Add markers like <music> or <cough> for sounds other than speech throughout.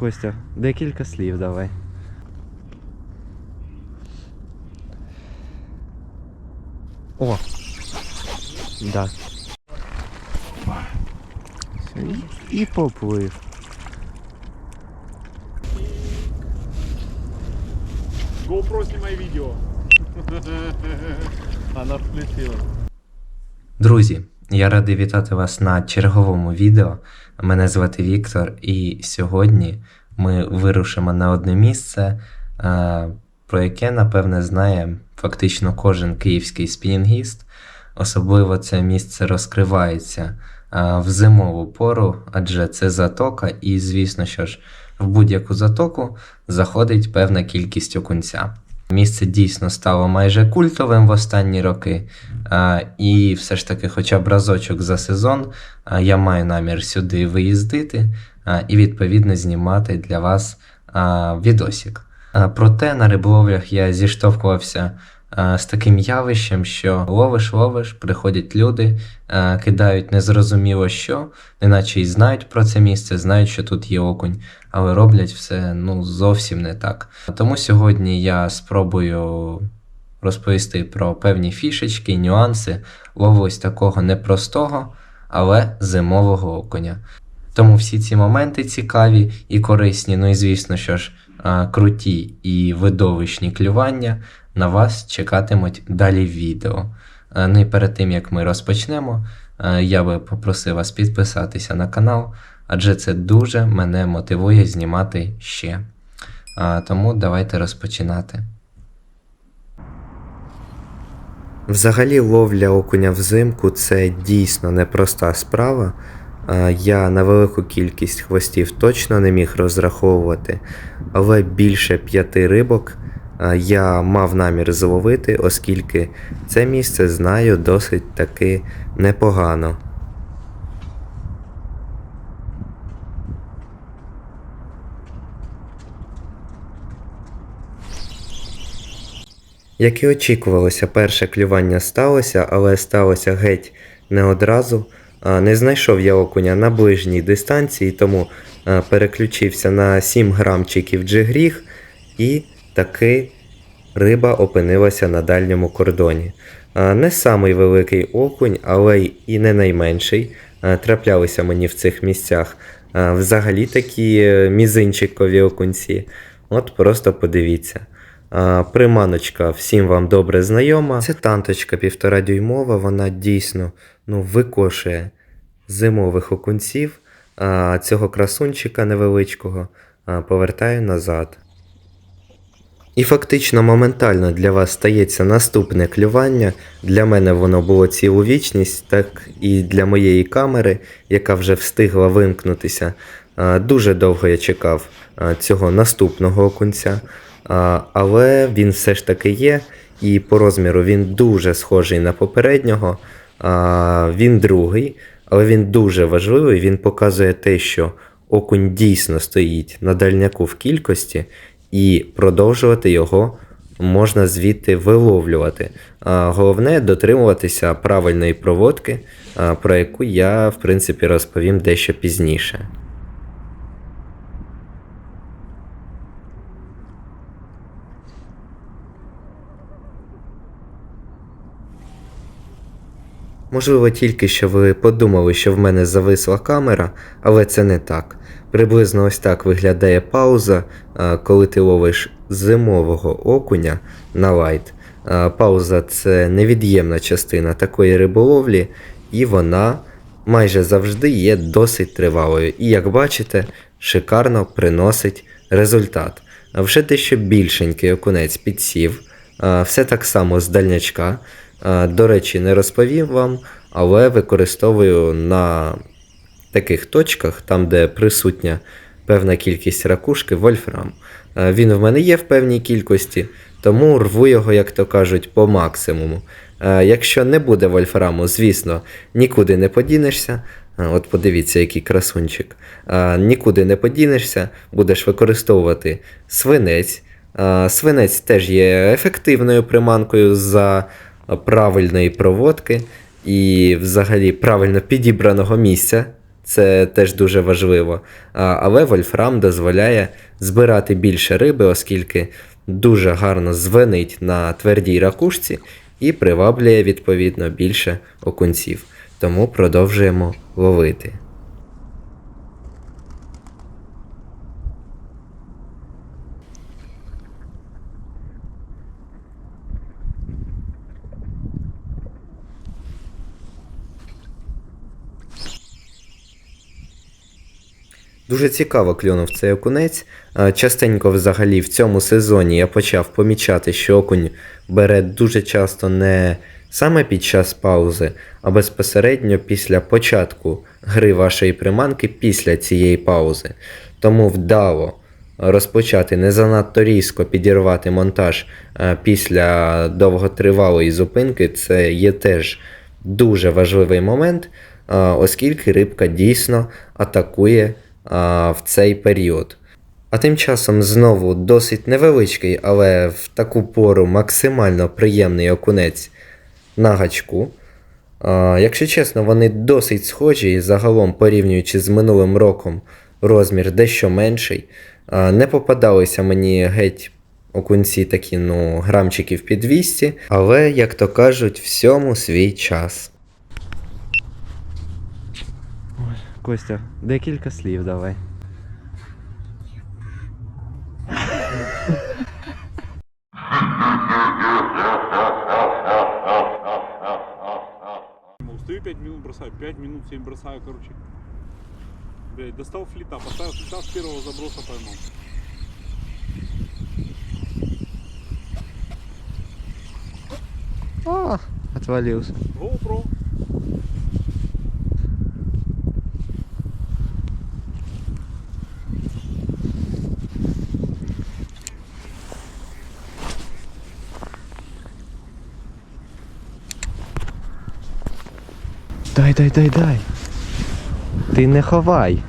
Костя, декілька слів давай. О! Да. Все, і, і поплив. GoPro снимай видео. Она <laughs> включила. Друзі, я радий вітати вас на черговому відео. Мене звати Віктор, і сьогодні ми вирушимо на одне місце, е, про яке, напевне, знає фактично кожен київський спінінгіст. Особливо це місце розкривається е, в зимову пору, адже це затока, і, звісно, що ж, в будь-яку затоку заходить певна кількість окунця. Місце дійсно стало майже культовим в останні роки. І все ж таки, хоча б разочок за сезон, я маю намір сюди виїздити і відповідно знімати для вас. А, проте на риболовлях я зіштовхувався з таким явищем, що ловиш, ловиш, приходять люди, кидають незрозуміло що, неначе й знають про це місце, знають, що тут є окунь, але роблять все ну, зовсім не так. Тому сьогодні я спробую розповісти про певні фішечки, нюанси лову такого непростого, але зимового окуня. Тому всі ці моменти цікаві і корисні, ну і звісно, що ж, круті і видовищні клювання на вас чекатимуть далі в відео. Ну і перед тим як ми розпочнемо, я би попросив вас підписатися на канал, адже це дуже мене мотивує знімати ще. А, Тому давайте розпочинати. Взагалі ловля окуня взимку це дійсно непроста справа. Я на велику кількість хвостів точно не міг розраховувати, але більше п'яти рибок я мав намір зловити, оскільки це місце знаю досить таки непогано. Як і очікувалося, перше клювання сталося, але сталося геть не одразу. Не знайшов я окуня на ближній дистанції, тому переключився на 7 грамчиків джигріг і таки риба опинилася на дальньому кордоні. Не самий великий окунь, але і не найменший. Траплялися мені в цих місцях взагалі такі е, мізинчикові окунці. От просто подивіться. Приманочка всім вам добре знайома. Це танточка півтора дюймова, вона дійсно ну, викошує зимових окунців. А цього красунчика невеличкого повертаю назад. І фактично моментально для вас стається наступне клювання. Для мене воно було цілу вічність, так і для моєї камери, яка вже встигла вимкнутися. Дуже довго я чекав цього наступного окунця. Але він все ж таки є, і по розміру він дуже схожий на попереднього. Він другий, але він дуже важливий. Він показує те, що окунь дійсно стоїть на дальняку в кількості, і продовжувати його можна звідти виловлювати. Головне дотримуватися правильної проводки, про яку я, в принципі, розповім дещо пізніше. Можливо, тільки що ви подумали, що в мене зависла камера, але це не так. Приблизно ось так виглядає пауза, коли ти ловиш зимового окуня на лайт. Пауза це невід'ємна частина такої риболовлі, і вона майже завжди є досить тривалою. І як бачите, шикарно приносить результат. Вже дещо більшенький окунець підсів, все так само з дальнячка. А, До речі, не розповім вам, але використовую на таких точках, там, де присутня певна кількість ракушки, вольфрам. Він в мене є в певній кількості, тому рву його, як то кажуть, по максимуму. Якщо не буде вольфраму, звісно, нікуди не подінешся. От подивіться, який красунчик. Нікуди не подінешся, будеш використовувати свинець. Свинець теж є ефективною приманкою за правильної проводки і взагалі правильно підібраного місця це теж дуже важливо. Але вольфрам дозволяє збирати більше риби, оскільки дуже гарно звенить на твердій ракушці і приваблює відповідно більше окунців. Тому продовжуємо ловити. Дуже цікаво клюнув цей окунець. Частенько взагалі в цьому сезоні я почав помічати, що окунь бере дуже часто не саме під час паузи, а безпосередньо після початку гри вашої приманки після цієї паузи. Тому вдало розпочати не занадто різко підірвати монтаж після довготривалої зупинки, це є теж дуже важливий момент, оскільки рибка дійсно атакує а, в цей період. А тим часом знову досить невеличкий, але в таку пору максимально приємний окунець на гачку. А, якщо чесно, вони досить схожі і загалом, порівнюючи з минулим роком, розмір дещо менший. А, не попадалися мені геть окунці такі, ну, грамчиків під 200, але, як то кажуть, всьому свій час. Костя, декілька слів давай. Устаю 5 минут, бросаю. 5 минут 7 бросаю, короче. Блядь, достал флита, поставил флита с первого заброса поймал. О, отвалился. GoPro. Дай, дай, дай, дай. Ти не ховай.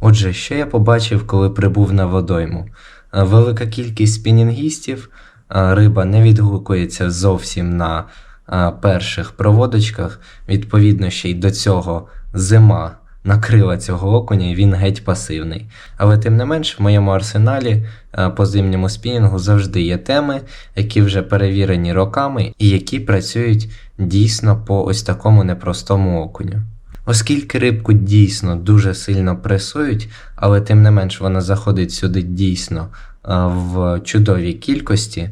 Отже, що я побачив, коли прибув на водойму? Е, Велика кількість спінінгістів, е, риба не відгукується зовсім на е, перших проводочках. Відповідно, ще й до цього зима накрила цього окуня, і він геть пасивний. Але тим не менш, в моєму арсеналі е, по зимньому спінінгу завжди є теми, які вже перевірені роками і які працюють дійсно по ось такому непростому окуню. Оскільки рибку дійсно дуже сильно пресують, але тим не менш вона заходить сюди дійсно е, в чудовій кількості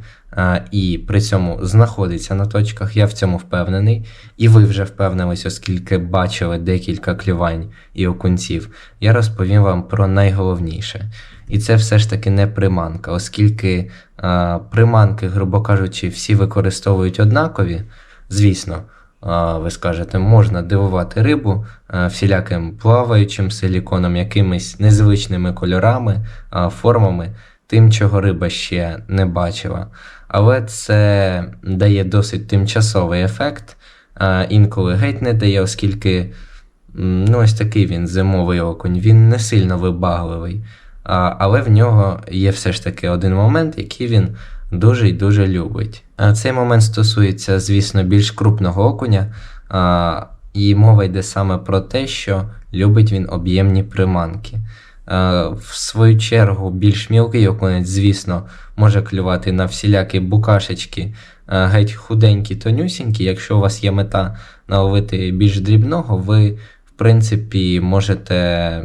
і при цьому знаходиться на точках, я в цьому впевнений. І ви вже впевнились, оскільки бачили декілька клювань і окунців, я розповім вам про найголовніше. І це все ж таки не приманка, оскільки е, приманки, грубо кажучи, всі використовують однакові, звісно. А, Ви скажете, можна дивувати рибу а, всіляким плаваючим силіконом, якимись незвичними кольорами, а, формами, тим, чого риба ще не бачила. Але це дає досить тимчасовий ефект, інколи геть не дає, оскільки ну, ось такий він зимовий окунь, він не сильно вибагливий. Але в нього є все ж таки один момент, який він дуже й дуже любить. Цей момент стосується, звісно, більш крупного окуня, і мова йде саме про те, що любить він об'ємні приманки. В свою чергу, більш мілкий окунець, звісно, може клювати на всілякі букашечки, геть худенькі, тонюсінькі. Якщо у вас є мета наловити більш дрібного, ви, в принципі, можете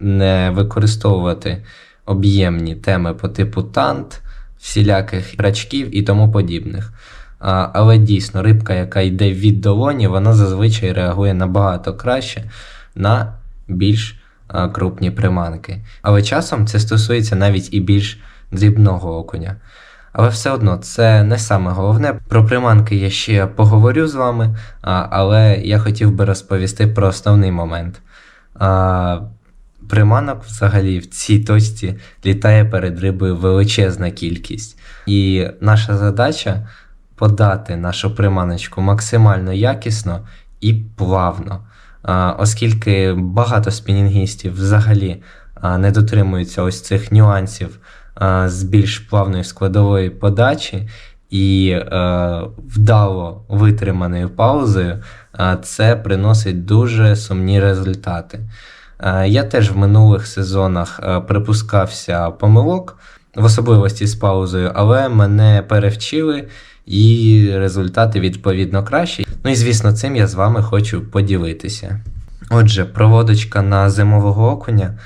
не використовувати об'ємні теми по типу тант, всіляких рачків і тому подібних. Але дійсно, рибка, яка йде від долоні, вона зазвичай реагує набагато краще на більш крупні приманки. Але часом це стосується навіть і більш дрібного окуня. Але все одно це не саме головне. Про приманки я ще поговорю з вами, але я хотів би розповісти про основний момент. А, приманок взагалі в цій точці літає перед рибою величезна кількість. І наша задача подати нашу приманочку максимально якісно і плавно. А, Оскільки багато спінінгістів взагалі не дотримуються ось цих нюансів з більш плавної складової подачі, і е, вдало витриманою паузою, це приносить дуже сумні результати. Е, Я теж в минулих сезонах е, припускався помилок, в особливості з паузою, але мене перевчили, і результати відповідно кращі. Ну і звісно, цим я з вами хочу поділитися. Отже, проводочка на зимового окуня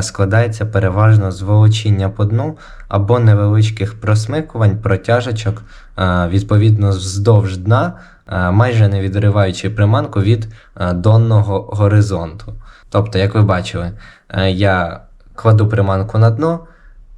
складається переважно з волочіння по дну або невеличких просмикувань, протяжечок, е, відповідно вздовж дна, е, майже не відриваючи приманку від е, донного горизонту. Тобто, як ви бачили, е, я кладу приманку на дно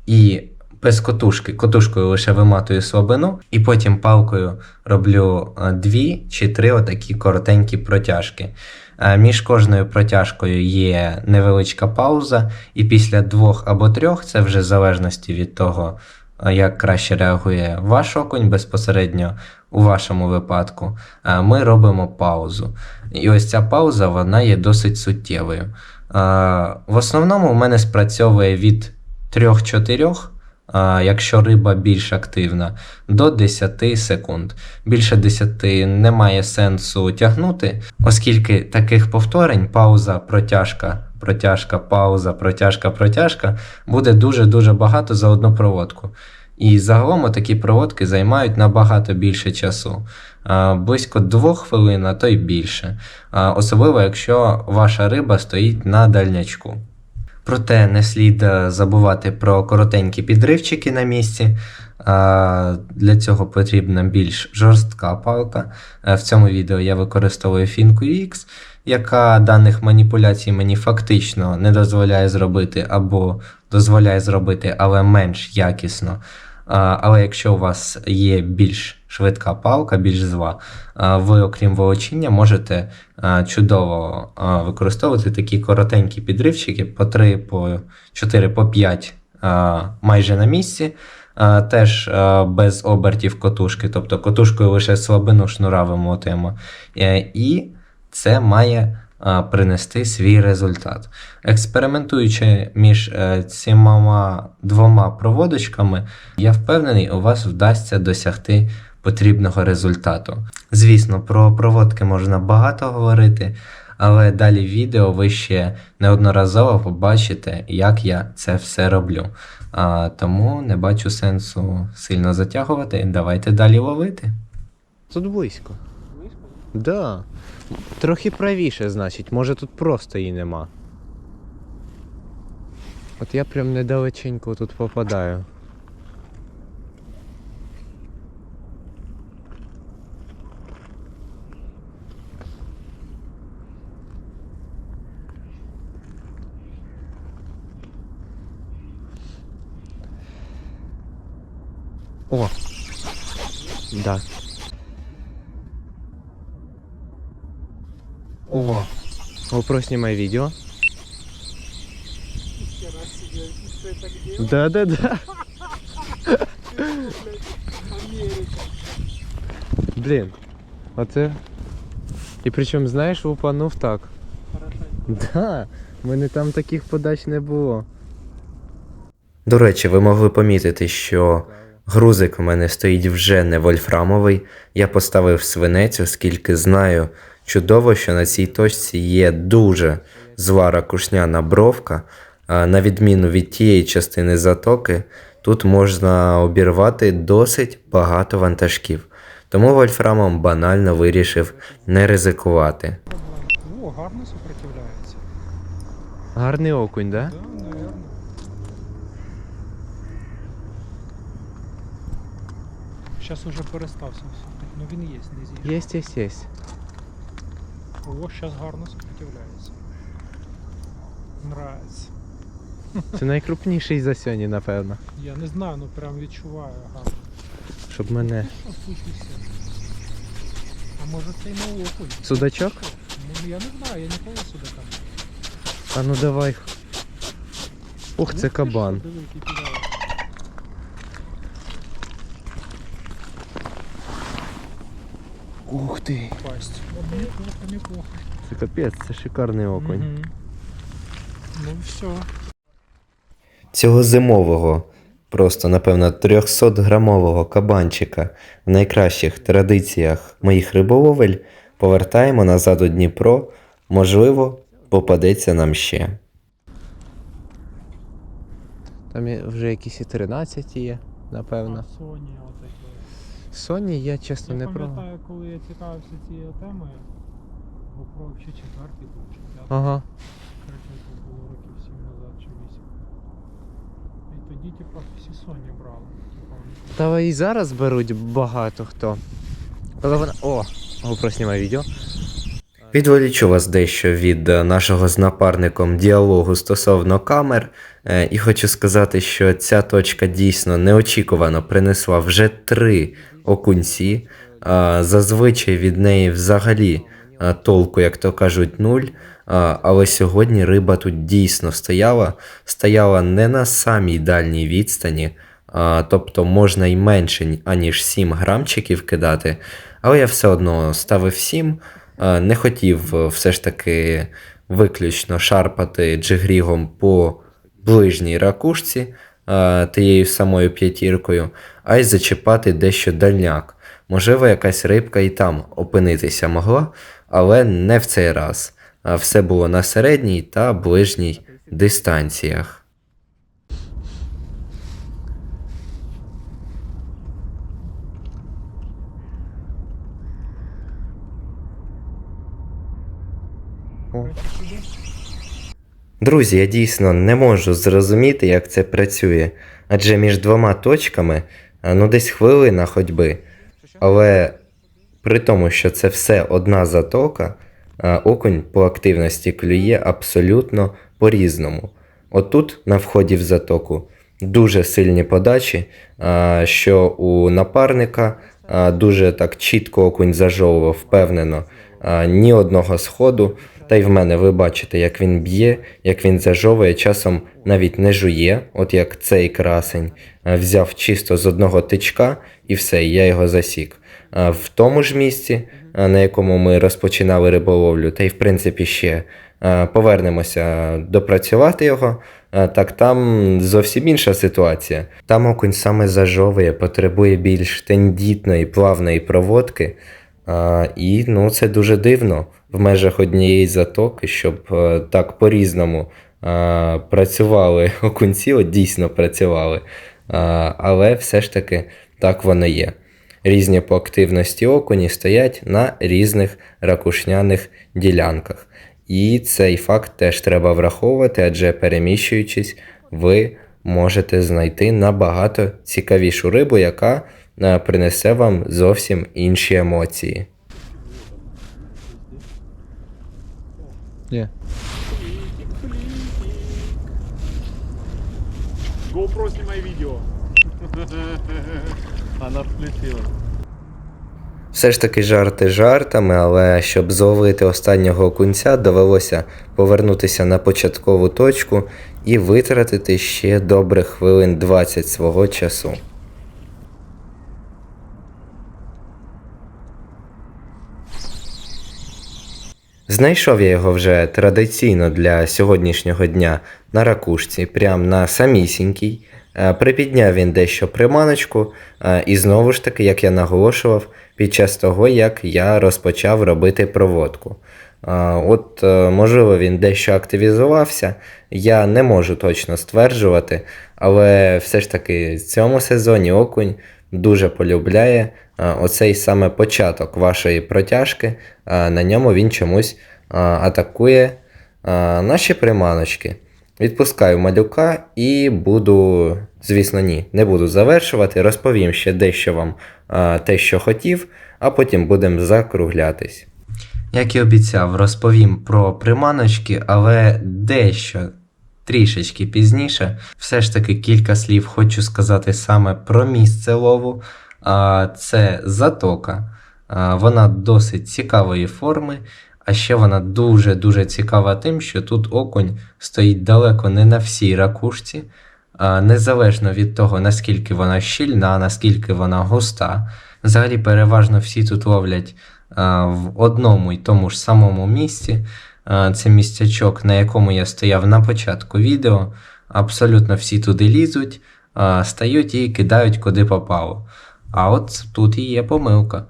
і без котушки, котушкою лише виматую слабину, і потім палкою роблю е, дві чи три отакі коротенькі протяжки. Е, Між кожною протяжкою є невеличка пауза, і після двох або трьох, це вже в залежності від того, е, як краще реагує ваш окунь безпосередньо у вашому випадку, е, ми робимо паузу. І ось ця пауза вона є досить суттєвою. В основному у мене спрацьовує від 3-4, а, якщо риба більш активна, до 10 секунд. Більше 10 немає сенсу тягнути, оскільки таких повторень пауза, протяжка, протяжка, пауза, протяжка, протяжка буде дуже-дуже багато за одну проводку. І загалом такі проводки займають набагато більше часу, близько 2 хвилин, а то й більше. Особливо, якщо ваша риба стоїть на дальнячку. Проте не слід е, забувати про коротенькі підривчики на місці. Для цього потрібна більш жорстка палка. Е, В цьому відео я використовую фінку X, яка даних маніпуляцій мені фактично не дозволяє зробити або дозволяє зробити, але менш якісно. Але якщо у вас є більш швидка палка, більш зла, ви, окрім волочіння, можете чудово використовувати такі коротенькі підривчики по 3, по 4, по 5 майже на місці. Теж без обертів котушки, тобто котушкою лише слабину шнура вимотуємо. Е, І це має принести свій результат. Експериментуючи між е, цими двома проводочками, я впевнений, у вас вдасться досягти потрібного результату. Звісно, про проводки можна багато говорити, але далі в відео ви ще неодноразово побачите, як я це все роблю. А, тому не бачу сенсу сильно затягувати. Давайте далі ловити. Тут близько. Да. Трохи правіше, значить, може тут просто її нема. От я прям недалеченько тут попадаю. О! Да. О! GoPro снимай видео. Да, да, да. Блін, оце. І причому, знаєш, лупанув так. Да, в мене там таких подач не було. До речі, ви могли помітити, що грузик у мене стоїть вже не вольфрамовий. Я поставив свинець, оскільки знаю чудово, що на цій точці є дуже зла ракушняна бровка. А на відміну від тієї частини затоки, тут можна обірвати досить багато вантажків. Тому вольфрамом банально вирішив не ризикувати. О, гарно сопротивляється. Гарний окунь, да? Да, наверное. Сейчас уже перестався. Ну він є, не з'їжджає. Єсть, єсть, єсть. О, зараз гарно сопротивляється. Нравиться. Це найкрупніший за сьогодні, напевно. Я не знаю, ну прям відчуваю гарно. Щоб мене. Ну. А може це й окунь? Судачок? Ну я не знаю, я ніколи судака. А ну давай. Ух, це Ну, кабан. що, диви, який. Ух ти. Пасть. Неплохо, неплохо. Це капець, це шикарний окунь. Ну все. Цього зимового просто, напевно, 300-грамового кабанчика в найкращих традиціях моїх риболовель, повертаємо назад у Дніпро. Можливо, попадеться нам ще. Там вже якісь і 13 є, напевно. А Sony я чесно Я не про. Я пам'ятаю, коли я цікавився цією темою, GoPro ще четвертий був, чи п'ятий. Ага. Коротше, це було років 7 назад чи 8. І тоді, типа, всі Sony брали. Та і зараз беруть багато хто. Але вона. О! GoPro знімає відео. Відволічу вас дещо від е, нашого з напарником діалогу стосовно камер, е, і хочу сказати, що ця точка дійсно неочікувано принесла вже три окунці. Зазвичай від неї взагалі е, толку, як то кажуть, нуль. Але сьогодні риба тут дійсно стояла, стояла не на самій дальній відстані, тобто можна й менше, аніж 7 грамчиків кидати, але я все одно ставив 7. Е, не хотів е, все ж таки виключно шарпати джигрігом по ближній ракушці е, тією самою п'ятіркою, а й зачіпати дещо дальняк. Можливо, якась рибка і там опинитися могла, але не в цей раз. Все було на середній та ближній дистанціях. Сюди. Друзі, я дійсно не можу зрозуміти, як це працює, адже між двома точками ну десь хвилина ходьби. Але при тому, що це все одна затока, окунь по активності клює абсолютно по-різному. Отут, на вході в затоку, дуже сильні подачі, що у напарника дуже так чітко окунь зажовував, впевнено, ні одного сходу. Та й в мене ви бачите, як він б'є, як він зажовує, часом навіть не жує, от як цей красень, взяв чисто з одного тичка і все, я його засік. В тому ж місці, на якому ми розпочинали риболовлю, та й в принципі ще повернемося допрацювати його. Так там зовсім інша ситуація. Там окунь саме зажовує, потребує більш тендітної, плавної проводки. А, і ну, це дуже дивно в межах однієї затоки, щоб е, так по-різному а, працювали <laughs> окунці, от дійсно працювали. А, але все ж таки так воно є. Різні по активності окуні стоять на різних ракушняних ділянках. І цей факт теж треба враховувати, адже переміщуючись, ви можете знайти набагато цікавішу рибу, яка е, принесе вам зовсім інші емоції. Ні. GoPro снимай видео. <laughs> Она включила. Все ж таки жарти жартами, але щоб зловити останнього окунця, довелося повернутися на початкову точку і витратити ще добрих хвилин 20 свого часу. Знайшов я його вже традиційно для сьогоднішнього дня на ракушці, прям на самісінькій. Е, Припідняв він дещо приманочку, е, і знову ж таки, як я наголошував, під час того, як я розпочав робити проводку. Е, От, можливо, він дещо активізувався, я не можу точно стверджувати, але все ж таки в цьому сезоні окунь дуже полюбляє оцей саме початок вашої протяжки. На ньому він чомусь атакує наші приманочки. Відпускаю малюка і буду, звісно, ні, не буду завершувати. Розповім ще дещо вам те, що хотів, а потім будемо закруглятись. Як і обіцяв, розповім про приманочки, але дещо трішечки пізніше. Все ж таки кілька слів хочу сказати саме про місце лову. Це затока. Вона досить цікавої форми. А ще вона дуже-дуже цікава тим, що тут окунь стоїть далеко не на всій ракушці, незалежно від того, наскільки вона щільна, наскільки вона густа. Взагалі, переважно всі тут ловлять в одному й тому ж самому місці. Це місцячок, на якому я стояв на початку відео. Абсолютно всі туди лізуть. стають і кидають куди попало. А от тут і є помилка.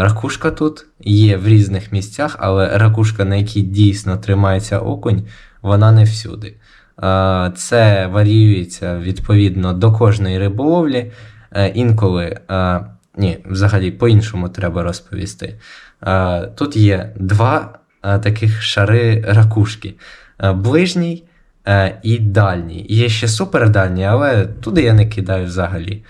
Ракушка тут є в різних місцях, але ракушка, на якій дійсно тримається окунь, вона не всюди. Це варіюється відповідно до кожної риболовлі. Е, Інколи, ні, взагалі по-іншому треба розповісти. Тут є два таких шари ракушки: ближній е, і дальній. Є ще супердальній, але туди я не кидаю взагалі.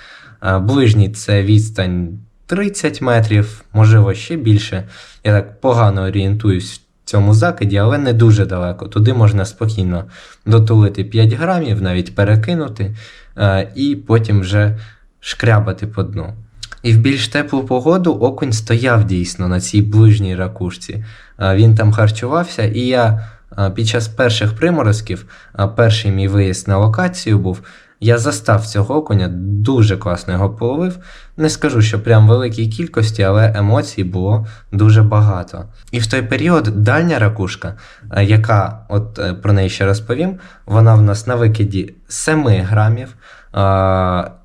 А, Ближній це відстань 30 метрів, можливо, ще більше. Я так погано орієнтуюсь в цьому закиді, але не дуже далеко. Туди можна спокійно дотулити 5 грамів, навіть перекинути, е, і потім вже шкрябати по дну. І в більш теплу погоду окунь стояв дійсно на цій ближній ракушці. Е, Він там харчувався, і я е, під час перших приморозків, е, перший мій виїзд на локацію був, я застав цього окуня, дуже класно його половив. Не скажу, що прям великій кількості, але емоцій було дуже багато. І в той період дальня ракушка, е, яка, от е, про неї ще розповім, вона в нас на викиді 7 грамів.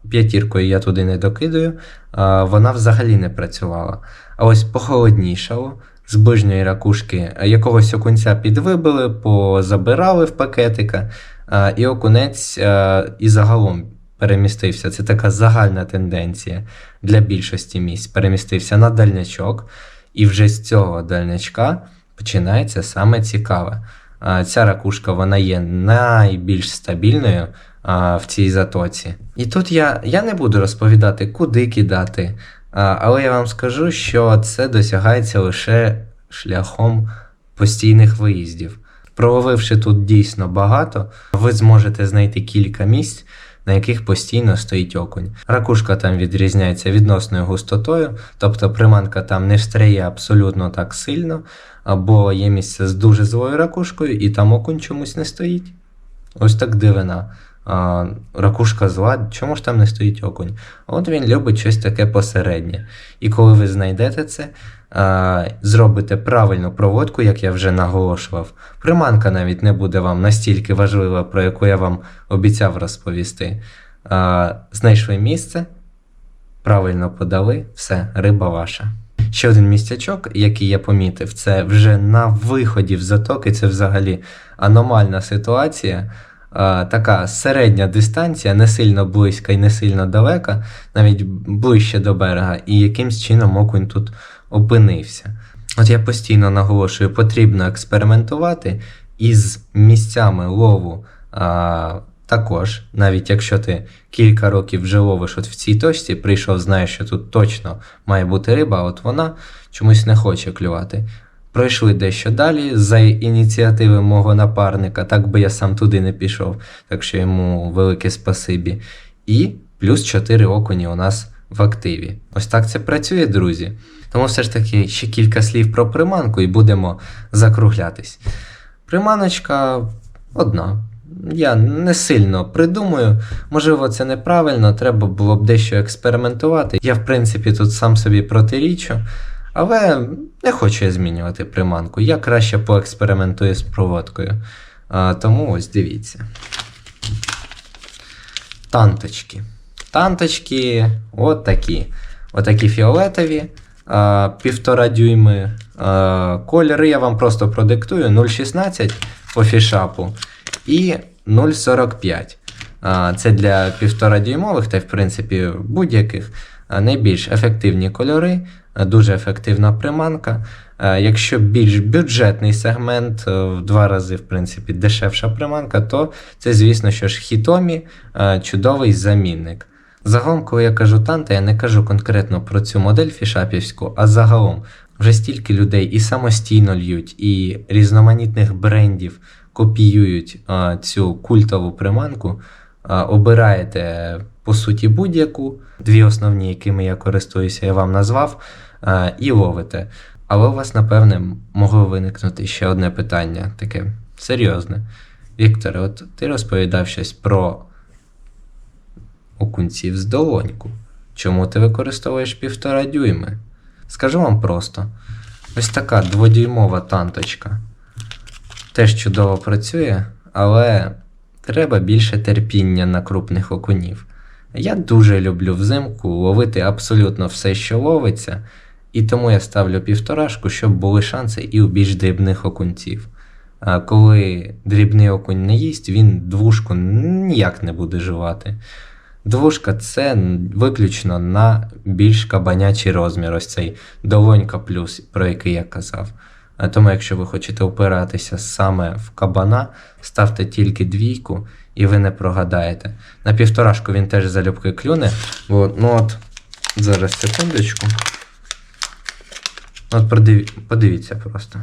П'ятіркою я туди не докидаю, вона взагалі не працювала. А ось похолоднішало, з ближньої ракушки е, якогось окунця підвибили, позабирали в пакетика, і окунець і загалом перемістився. Це така загальна тенденція для більшості місць. Перемістився на дальнячок, і вже з цього дальнячка починається саме цікаве. Ця ракушка вона є найбільш стабільною в цій затоці. І тут я, я не буду розповідати, куди кидати, але я вам скажу, що це досягається лише шляхом постійних виїздів. Проловивши тут дійсно багато, ви зможете знайти кілька місць, на яких постійно стоїть окунь. Ракушка там відрізняється відносною густотою, тобто приманка там не встряє абсолютно так сильно, або є місце з дуже злою ракушкою, і там окунь чомусь не стоїть. Ось так дивина. Ракушка зла, чому ж там не стоїть окунь? От він любить щось таке посереднє. І коли ви знайдете це, а, зробите правильну проводку, як я вже наголошував, приманка навіть не буде вам настільки важлива, про яку я вам обіцяв розповісти. А, знайшли місце, правильно подали, все, риба ваша. Ще один містячок, який я помітив, це вже на виході в затоки, це взагалі аномальна ситуація. Така середня дистанція, не сильно близька і не сильно далека, навіть ближче до берега, і якимсь чином окунь тут опинився. От я постійно наголошую, потрібно експериментувати із місцями лову. А, також, навіть якщо ти кілька років вже ловиш от в цій точці, прийшов, знаєш, що тут точно має бути риба, от вона чомусь не хоче клювати. Пройшли дещо далі за ініціативи мого напарника, так би я сам туди не пішов, так що йому велике спасибі. І плюс 4 окуні у нас в активі. Ось так це працює, друзі. Тому все ж таки ще кілька слів про приманку і будемо закруглятись. Приманочка одна. Я не сильно придумую, можливо, це неправильно, треба було б дещо експериментувати. Я, в принципі, тут сам собі протирічу, але не хочу я змінювати приманку. Я краще поекспериментую з проводкою. А, тому ось дивіться. Танточки. Танточки от такі. Отакі фіолетові, а, півтора дюйми. А, кольори я вам просто продиктую 0,16 по фішапу і 0,45. А, Це для півтора дюймових та, в принципі, будь-яких найбільш ефективні кольори, дуже ефективна приманка. Якщо більш бюджетний сегмент, е, в два рази, в принципі, дешевша приманка, то це, звісно, що ж Hitomi а, чудовий замінник. Загалом, коли я кажу танта, я не кажу конкретно про цю модель фішапівську, а загалом вже стільки людей і самостійно льють, і різноманітних брендів копіюють цю культову приманку, обираєте по суті будь-яку, дві основні, якими я користуюся, я вам назвав, і ловите. Але у вас, напевне, могло виникнути ще одне питання, таке серйозне. Вікторе, от ти розповідав щось про окунців з долоньку. Чому ти використовуєш півтора дюйми? Скажу вам просто: ось така дводюймова танточка теж чудово працює, але треба більше терпіння на крупних окунів. Я дуже люблю взимку ловити абсолютно все, що ловиться, і тому я ставлю півторашку, щоб були шанси і у більш дрібних окунців. А коли дрібний окунь не їсть, він двушку ніяк не буде жувати. Двушка це виключно на більш кабанячий розмір, ось цей долонька плюс, про який я казав. Тому, якщо ви хочете опиратися саме в кабана, ставте тільки двійку, і ви не прогадаєте. На півторашку він теж залюбки клюне. От, ну от, зараз секундочку. От продив... подивіться просто.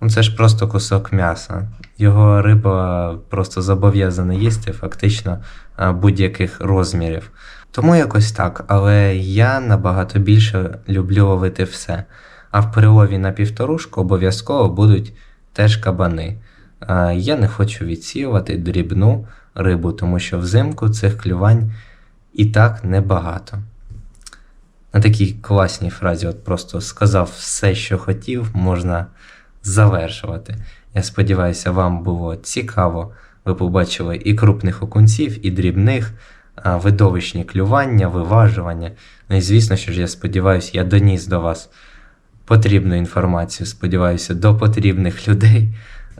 Ну, Це ж просто кусок м'яса. Його риба просто зобов'язана їсти фактично будь-яких розмірів. Тому якось так, але я набагато більше люблю ловити все. А в перелові на півторушку обов'язково будуть теж кабани. Я не хочу відсіювати дрібну рибу, тому що взимку цих клювань і так небагато. На такій класній фразі, от просто сказав все, що хотів, можна завершувати. Я сподіваюся, вам було цікаво. Ви побачили і крупних окунців, і дрібних, видовищні клювання, виважування. Ну і звісно, що ж я сподіваюся, я доніс до вас потрібну інформацію. Сподіваюся, до потрібних людей.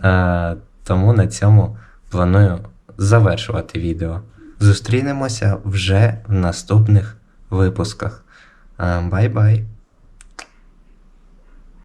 Е, Тому на цьому планую завершувати відео. Зустрінемося вже в наступних випусках. Е, Бай-бай!